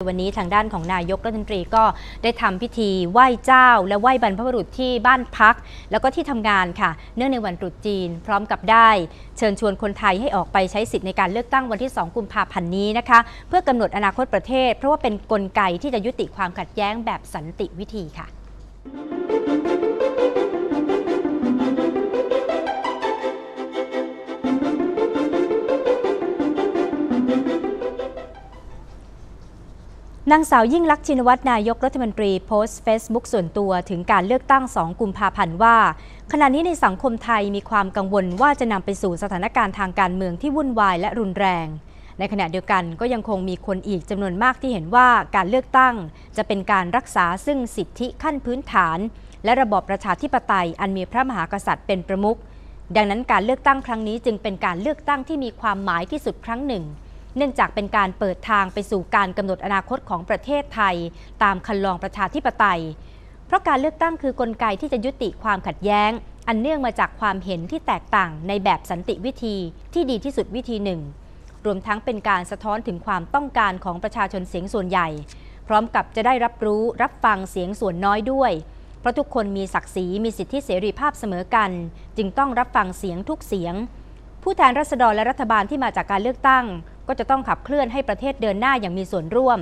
วันนี้ทางด้านของนายกรัฐมนตรีก็ได้ทำพิธีไหว้เจ้า และไหว้บรรพบุรุษที่บ้านพัก แล้วก็ที่ทำงานค่ะ เนื่องในวันตรุษจีน พร้อมกับได้เชิญชวนคนไทยให้ออกไปใช้สิทธิ์ในการเลือกตั้งวันที่ 2 กุมภาพันธ์นี้นะคะ เพื่อกำหนดอนาคตประเทศ เพราะว่าเป็นนกลไกที่จะยุติความขัดแย้งแบบสันติวิธีค่ะ นางสาวยิ่งลักษณ์ชินวัตรนายกรัฐมนตรีโพสต์เฟซบุ๊กส่วนตัวถึงการเลือกตั้ง 2 กุมภาพันธ์ว่า ขณะนี้ในสังคมไทยมีความกังวลว่าจะนำไปสู่สถานการณ์ทางการเมืองที่วุ่นวายและรุนแรง ในขณะเดียวกันก็ยังคงมีคนอีกจำนวนมากที่เห็นว่าการเลือกตั้ง จะเป็นการรักษาซึ่งสิทธิขั้นพื้นฐาน และระบอบประชาธิปไตยอันมีพระมหากษัตริย์เป็นประมุขดังนั้นการเลือกตั้งครั้งนี้จึงเป็นการเลือกตั้งที่มีความหมายที่สุดครั้งหนึ่ง เนื่องจากเป็นการเปิดทางไปสู่การกำหนดอนาคตของประเทศไทย ตามคันลองประชาธิปไตย เพราะการเลือกตั้งคือกลไกที่จะยุติความขัดแย้ง อันเนื่องมาจากความเห็นที่แตกต่างในแบบสันติวิธีที่ดีที่สุดวิธีหนึ่ง รวมทั้งเป็นการสะท้อนถึงความต้องการของประชาชนเสียงส่วนใหญ่ พร้อมกับจะได้รับรู้รับฟังเสียงส่วนน้อยด้วยเพราะทุกคนมีศักดิ์ศรีมีสิทธิเสรีภาพเสมอกัน จึงต้องรับฟังเสียงทุกเสียง ผู้แทนรัษฎรและรัฐบาลที่มาจากการเลือกตั้ง ก็จะต้องขับเคลื่อนให้ประเทศเดินหน้าอย่างมีส่วนร่วม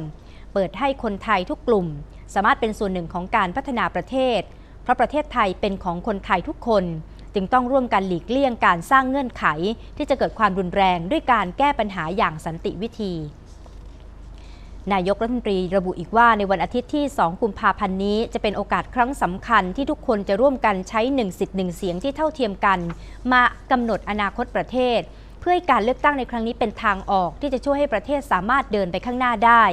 เปิดให้คนไทยทุกกลุ่ม สามารถเป็นส่วนหนึ่งของการพัฒนาประเทศ เพราะประเทศไทยเป็นของคนไทยทุกคน จึงต้องร่วมกันหลีกเลี่ยงการสร้างเงื่อนไข ที่จะเกิดความรุนแรงด้วยการแก้ปัญหาอย่างสันติวิธีนายกรัฐมนตรีระบุอีกว่าในวันอาทิตย์ที่ 2 กุมภาพันธ์นี้ จะเป็นโอกาสครั้งสำคัญที่ทุกคนจะร่วมกันใช้หนึ่งสิทธิ์หนึ่งเสียงที่เท่าเทียมกัน มากำหนดอนาคตประเทศ เพื่อให้การเลือกตั้งในครั้งนี้เป็นทางออกที่จะช่วยให้ประเทศสามารถเดินไปข้างหน้าได้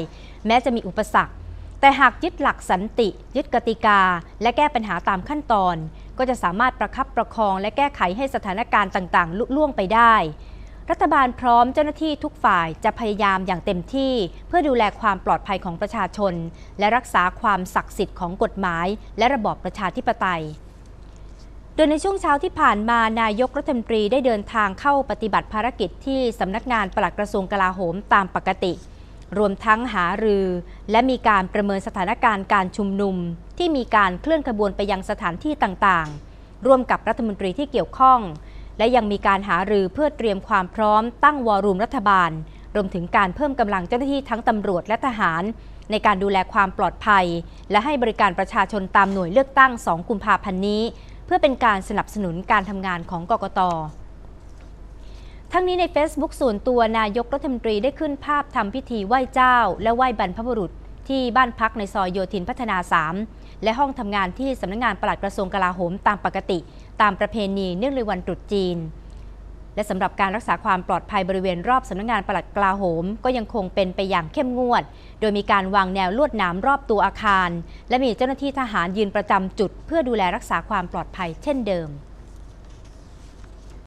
แม้จะมีอุปสรรค แต่หากยึดหลักสันติ ยึดกติกา และแก้ปัญหาตามขั้นตอน ก็จะสามารถประคับประคองและแก้ไขให้สถานการณ์ต่างๆ ลุล่วงไปได้ รัฐบาลพร้อมเจ้าหน้าที่ทุกฝ่ายจะพยายามอย่างเต็มที่ เพื่อดูแลความปลอดภัยของประชาชน และรักษาความศักดิ์สิทธิ์ของกฎหมาย และระบอบประชาธิปไตย โดยในช่วงเช้าที่ผ่านมานายกรัฐมนตรีได้เดินทางเข้าปฏิบัติภารกิจที่สำนักงานปลัดกระทรวงกลาโหมตามปกติ รวมทั้งหารือ และมีการประเมินสถานการณ์การชุมนุม ที่มีการเคลื่อนขบวนไปยังสถานที่ต่างๆ ร่วมกับรัฐมนตรีที่เกี่ยวข้อง และยังมีการหารือเพื่อเตรียมความพร้อมตั้งวอรูมรัฐบาล รวมถึงการเพิ่มกำลังเจ้าหน้าที่ทั้งตำรวจและทหาร ในการดูแลความปลอดภัย และให้บริการประชาชนตามหน่วยเลือกตั้ง 2 กุมภาพันธ์นี้ เพื่อเป็นการสนับสนุนการทำงานของกกตทั้งนี้ใน Facebook ส่วนตัวนายกรัฐมนตรีได้ขึ้นภาพทำพิธีไหว้เจ้า และไหว้บรรพบุรุษ ที่บ้านพักในซอยโยธินพัฒนา 3 และห้องทำงานที่สำนักงานปลัดกระทรวงกลาโหมตามปกติ ตามประเพณีเนื่องในวันตรุษจีน และสำหรับการรักษาความปลอดภัยบริเวณรอบสำนักงานปลัดกลาโหม ก็ยังคงเป็นไปอย่างเข้มงวด โดยมีการวางแนวลวดหนามรอบตัวอาคาร และมีเจ้าหน้าที่ทหารยืนประจำจุด เพื่อดูแลรักษาความปลอดภัยเช่นเดิม